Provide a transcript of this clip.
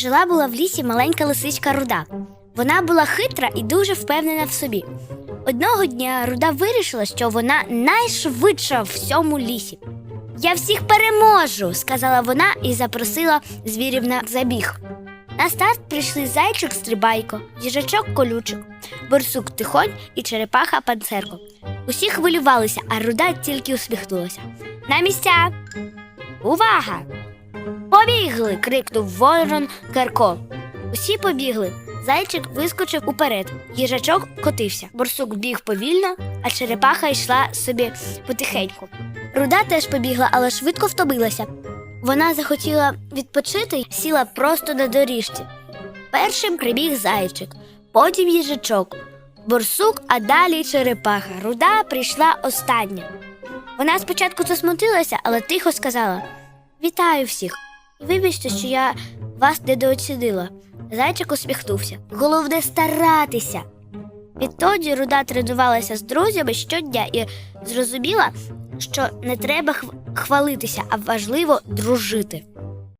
Жила була в лісі маленька лисичка руда. Вона була хитра і дуже впевнена в собі. Одного дня руда вирішила, що вона найшвидша в всьому лісі. Я всіх переможу, сказала вона і запросила звірів на забіг. На старт прийшли зайчик стрибайко, їжачок колючик, борсук тихонь і черепаха панцерко. Усі хвилювалися, а руда тільки усміхнулася. На місця. Увага! Побігли. крикнув ворон Керко. Усі побігли. Зайчик вискочив уперед. Їжачок котився. Борсук біг повільно, а черепаха йшла собі потихеньку. Руда теж побігла, але швидко втомилася. Вона захотіла відпочити сіла просто на доріжці. Першим прибіг зайчик, потім їжачок, борсук, а далі черепаха. Руда прийшла остання. Вона спочатку засмутилася, але тихо сказала: Вітаю всіх! Вибачте, що я вас недооцінила. Зайчик усміхнувся. Головне старатися. Відтоді руда тренувалася з друзями щодня і зрозуміла, що не треба хвалитися, а важливо дружити.